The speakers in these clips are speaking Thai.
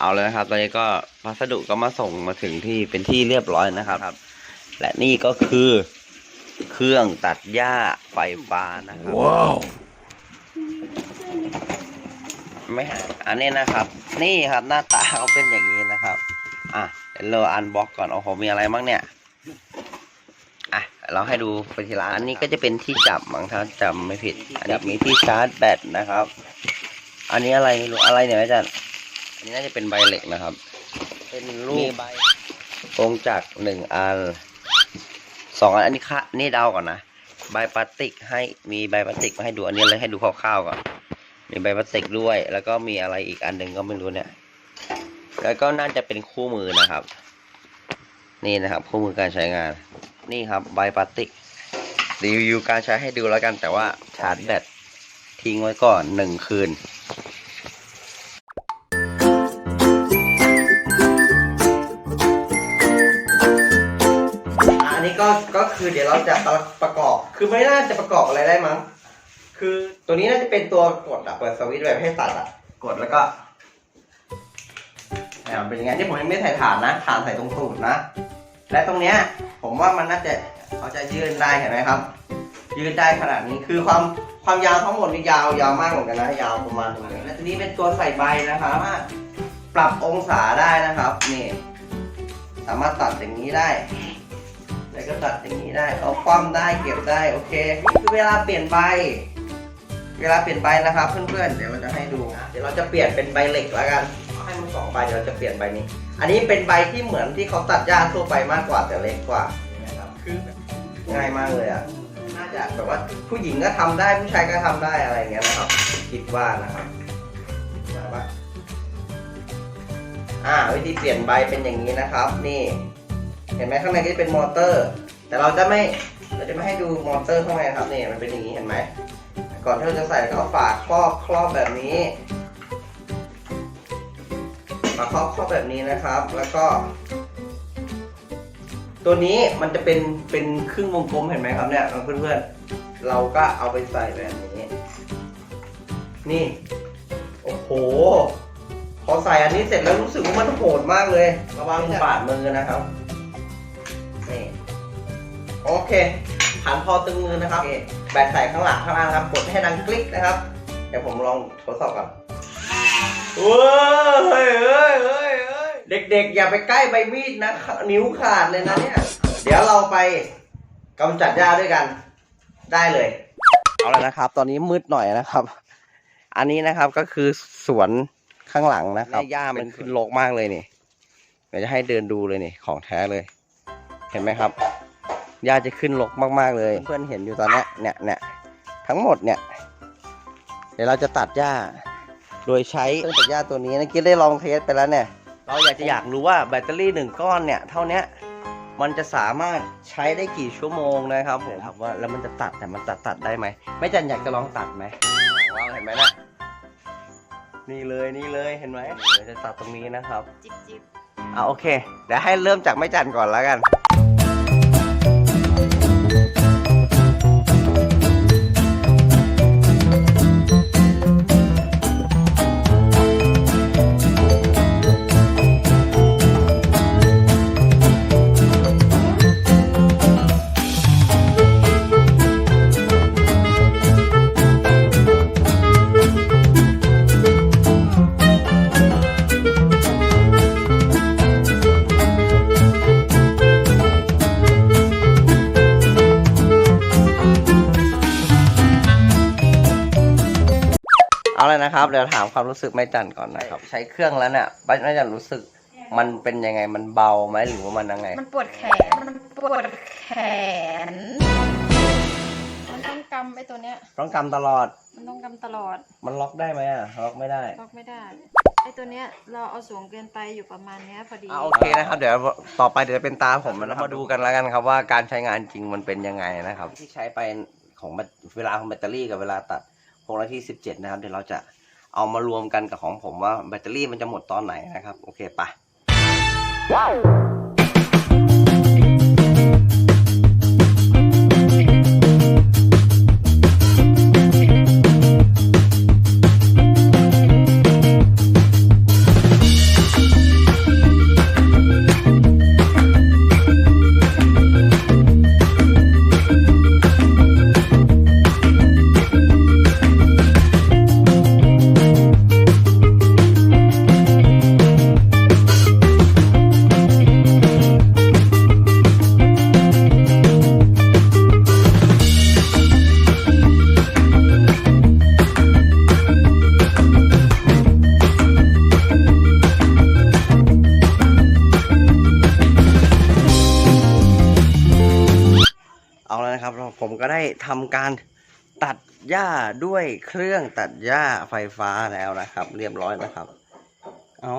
เอาเลยนะครับ ตอนนี้ก็พัสดุก็มาส่งมาถึงที่เป็นที่เรียบร้อยนะครับ และนี่ก็คือเครื่องตัดหญ้าไฟฟ้านะครับ ว้าวไม่หาอันนี้นะครับ นี่ครับหน้าตาเขาเป็นอย่างนี้นะครับ อะเดี๋ยวเราอันบ็อกก่อนโอ้โหมีอะไรบ้างเนี่ยอะเราให้ดูไปทีละอันนี้ก็จะเป็นที่จับมั้งถ้าจำไม่ผิด อันนี้มีที่ชาร์จแบตนะครับ อันนี้อะไรไม่รู้อะไรเนี่ยอาจารย์อั นนี้น่าจะเป็นใบเหล็กนะครับ เป็นรูปใบกงจักรหนึ่งอันสองอันอันนี้ค่ะนี่เดาก่อนนะใบพลาสติกให้มีใบพลาสติกมาให้ดูอันนี้เลยให้ดูคร่าวๆก่อนมีใบพลาสติกด้วย แล้วก็มีอะไรอีกอันหนึ่งก็ไม่รู้เนี่ย แล้วก็น่าจะเป็นคู่มือนะครับ นี่นะครับ คู่มือการใช้งาน นี่ครับใบพลาสติกรีวิวการใช้ให้ดูแล้วกันแต่ว่าชาร์จแบตทิ้งไว้ก่อนหนึ่งคืนอัน คือเดี๋ยวเราจะประกอบ คือไม่น่าจะประกอบอะไรได้มั้ง คือตัวนี้น่าจะเป็นตัวกดอะเปิดสวิตช์แบบให้ตัดอะกดแล้วก็เนี่ยมันเป็นยังไงที่ผมยังไม่ใส่ฐานนะฐานใส่ตรงตูดนะ และตรงเนี้ยผมว่ามันน่าจะเขาจะยืนได้เห็นไหมครับ ยืนได้ขนาดนี้คือความความยาวทั้งหมดนี่ยาวยาวมากเหมือนกันนะ ยาวประมาณตรงนี้และทีนี้เป็นตัวใส่ใบนะครับสาปรับองศาได้นะครับนี่สามารถตัดอย่างนี้ได้ แล้วก็ตัดอย่างนี้ได้ เอาคว่ำได้เก็บได้โอเคนี่คือเวลาเปลี่ยนใบ เวลาเปลี่ยนใบนะครับเพื่อนๆ เดี๋ยวเราจะให้ดูนะเดี๋ยวเราจะเปลี่ยนเป็นใบเหล็กแล้วกัน ให้มันสองใบเดี๋ยวเราจะเปลี่ยนใบนี้ อันนี้เป็นใบที่เหมือนที่เขาตัดหญ้าทั่วไปมากกว่าแต่เล็กกว่านะครับคือง่ายมากเลยอะ น่าจะแบบว่าผู้หญิงก็ทำได้ผู้ชายก็ทำได้อะไรอย่างเงี้ยนะครับ คิดว่านะครับได้ปะอ่าวิธีเปลี่ยนใบเป็นอย่างนี้นะครับ นี่ เห็นไหมข้างในก็จะเป็นมอเตอร์ แต่เราจะไม่เราจะไม่ให้ดูมอเตอร์ข้างในนะครับนี่มันเป็นอย่างนี้เห็นไหมก่อนที่เราจะใส่ก็เอาฝาครอบครอบแบบนี้ฝาครอบครอบแบบนี้นะครับ แล้วก็ ตัวนี้มันจะเป็นเป็นครึ่งวงกลมเห็นไหมครับเนี่ยเพื่อนๆเราก็เอาไปใส่แบบนี้ นี่โอ้โหพอใส่อันนี้เสร็จแล้วรู้สึกว่ามันโหดมากเลย ระวังบาดมือนะครับ นี่โอเคหันพอตึงมือนะครับโอเคแบตใส่ข้างหลังข้างล่างครับกดให้ดังคลิกนะครับ เดี๋ยวผมลองทดสอบก่อนเว้ยเฮ้ยเฮ้ยเฮ้ยเฮ้ยเด็กๆ อย่าไปใกล้ใบมีดนะ นิ้วขาดเลยนะเนี่ย เดี๋ยวเราไปกำจัดหญ้าด้วยกัน ได้เลย เอาแล้วนะครับ ตอนนี้มืดหน่อยนะครับ อันนี้นะครับก็คือสวนข้างหลังนะครับหญ้ามันขึ้นรกมากเลยนี่เดี๋ยวจะให้เดินดูเลยนี่ ของแท้เลย เห็นไหมครับหญ้าจะขึ้นรกมาก ๆ เลย เพื่อนเห็นอยู่ตอนเนี้ยเนี่ยเนี่ยทั้งหมดเนี่ย เดี๋ยวเราจะตัดหญ้า โดยใช้เครื่องตัดหญ้าตัวนี้เมื่อกี้ได้ลองเทสไปแล้วเนี่ย เราอยากจะอยากรู้ว่าแบตเตอรี่หนึ่งก้อนเนี่ย เท่าเนี้ยมันจะสามารถใช้ได้กี่ชั่วโมงนะครับผมถามว่าแล้วมันจะตัดแต่มันตัดตัดได้ไหมไม่จันอยากจะลองตัดไหมว้าวเห็นไหมนะนี่เลยนี่เลยเห็นไหมเดี๋ยวจะตัดตรงนี้นะครับ จิบจิบอะโอเคเดี๋ยวให้เริ่มจากไม่จันก่อนแล้วกัน เอาเลยนะครับเดี๋ยวถามความรู้สึกไม่จันก่อนนะครับ ใช้เครื่องแล้วเนี่ยไม่จันรู้สึกมันเป็นยังไงมันเบาไหมหรือว่ามันยังไง มันปวดแขน มันปวดแขน มันต้องกำไอ้ตัวเนี้ย ต้องกำตลอด มันต้องกำตลอด มันล็อกได้ไหมอะล็อกไม่ได้ ล็อกไม่ได้ไอ้ตัวเนี้ยเราเอาสูงเกินไปอยู่ประมาณเนี้ยพอดีอะโอเคนะครับเดี๋ยวต่อไปเดี๋ยวเป็นตาผมนะครับมาดูกันแล้วกันครับว่าการใช้งานจริงมันเป็นยังไงนะครับ ที่ใช้ไปของแบตเวลาของแบตเตอรี่กับเวลาตัด 6นาทีสิบเจ็ดนะครับ เดี๋ยวเราจะเอามารวมกันกับของผมว่าแบตเตอรี่มันจะหมดตอนไหนนะครับ โอเคไป ผมก็ได้ทำการตัดหญ้าด้วยเครื่องตัดหญ้าไฟฟ้าแล้วนะครับ เรียบร้อยนะครับ เอา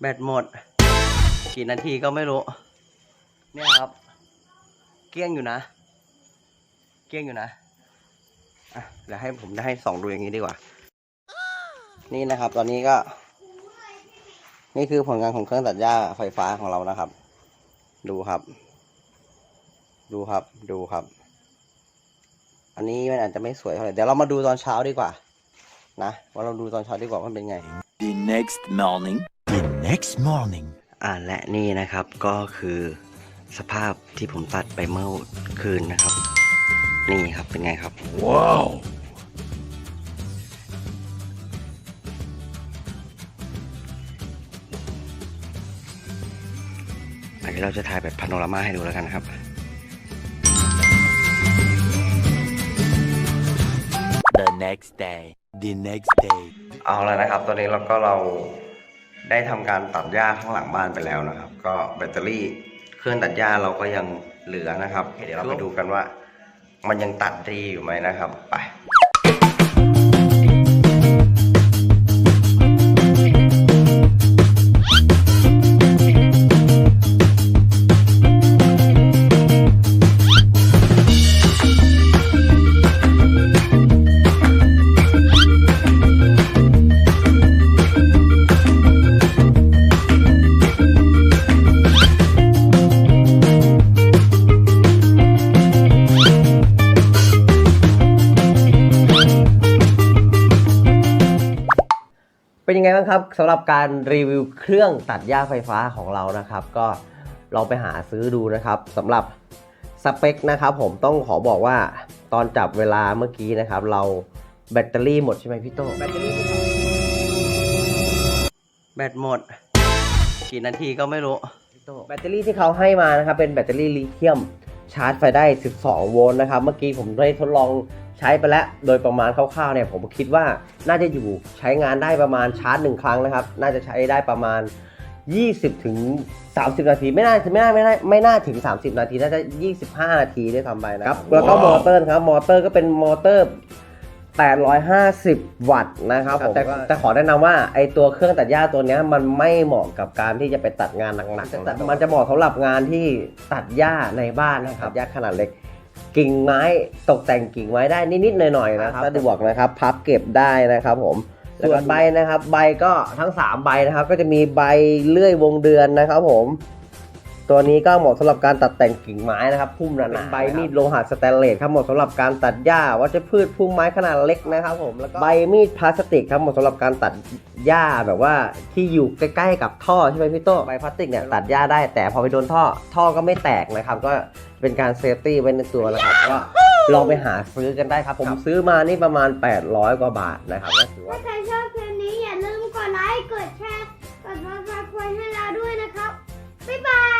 แบตหมด กี่นาทีก็ไม่รู้ เนี่ยครับ เกลี้ยงอยู่นะ เกลี้ยงอยู่นะอะเดี๋ยวให้ผมได้ให้สองดูอย่างนี้ดีกว่า นี่นะครับ ตอนนี้ก็ นี่คือผลงานของเครื่องตัดหญ้าไฟฟ้าของเรานะครับ ดูครับ ดูครับ ดูครับ อันนี้มันอาจจะไม่สวยเท่าไหร่ เดี๋ยวเรามาดูตอนเช้าดีกว่า นะ ว่าเราดูตอนเช้าดีกว่าว่ามันเป็นไง The next morning. The next morning. อ่าและนี่นะครับก็คือสภาพที่ผมตัดไปเมื่อคืนนะครับ นี่ครับเป็นไงครับ Wow. อันนี้เราจะถ่ายแบบพาโนรามาให้ดูแล้วกันนะครับ The next day. The next day. เอาแล้วนะครับ ตอนนี้เราก็เราได้ทำการตัดหญ้าข้างหลังบ้านไปแล้วนะครับ ก็แบตเตอรี่เครื่องตัดหญ้าเราก็ยังเหลือนะครับ เดี๋ยวเราไปดูกันว่า มันยังตัดดีอยู่ไหมนะครับ ไป ยังไงบ้างครับสำหรับการรีวิวเครื่องตัดหญ้าไฟฟ้าของเรานะครับ ก็ลองไปหาซื้อดูนะครับสำหรับสเปคนะครับผมต้องขอบอกว่าตอนจับเวลาเมื่อกี้นะครับ เราแบตเตอรี่หมดใช่ไหมพี่โตแบตเตอรี่แบตหมด กี่นาทีก็ไม่รู้แบตเตอรี่ที่เขาให้มานะครับเป็นแบตเตอรี่ลิเธียมชาร์จไฟได้ 12 โวลต์นะครับ เมื่อกี้ผมได้ทดลอง ใช้ไปแล้วโดยประมาณคร่าวๆเนี่ยผมคิดว่าน่าจะอยู่ใช้งานได้ประมาณชาร์จหนึ่งครั้งนะครับ น่าจะใช้ได้ประมาณ 20ถึง30 นาที ไม่น่าไม่น่าไม่น่าไม่น่าถึง 30 นาที น่าจะ 25 นาทีได้วยทำไปนะครับ แล้วก็มอเตอร์นะครับมอเตอร์ก็เป็นมอเตอร์ 850 วัตต์นะครับผมแต่แต่ขอแนะนำว่าไอตัวเครื่องตัดหญ้าตัวเนี้ยมันไม่เหมาะกับการที่จะไปตัดงานหนักๆมันจะเหมาะสำหรับงานที่ตัดหญ้าในบ้านนะครับหญ้าขนาดเล็ก กิ่งไม้ตกแต่งกิ่งไม้ได้นิดๆหน่อยๆนะครับสะดวกนะครับ พับเก็บได้นะครับผมส่วนใบนะครับ ใบก็ทั้ง 3 ใบนะครับ ก็จะมีใบเลื่อยวงเดือนนะครับผม ตัวนี้ก็เหมาะสำหรับการตัดแต่งกิ่งไม้นะครับพุ่มหนาๆใบมีดโลหะสแตนเลสครับเหมาะสำหรับการตัดหญ้าวัชพืชพุ่มไม้ขนาดเล็กนะครับผมแล้วก็ใบมีดพลาสติกครับเหมาะสำหรับการตัดหญ้าแบบว่าที่อยู่ใกล้ๆกับท่อใช่ไหมพี่โต้ใบพลาสติกเนี่ยตัดหญ้าได้แต่พอไปโดนท่อท่อก็ไม่แตกนะครับก็เป็นการเซฟตี้ไว้ในตัวนะครับก็ลองไปหาซื้อกันได้ครับ ผมซื้อมานี่ประมาณ 800 กว่าบาทนะครับถ้าใครชอบคลิปนี้อย่าลืมกดไลค์กดแชร์กดซับสไครต์ให้เราด้วยนะครับบ๊ายบาย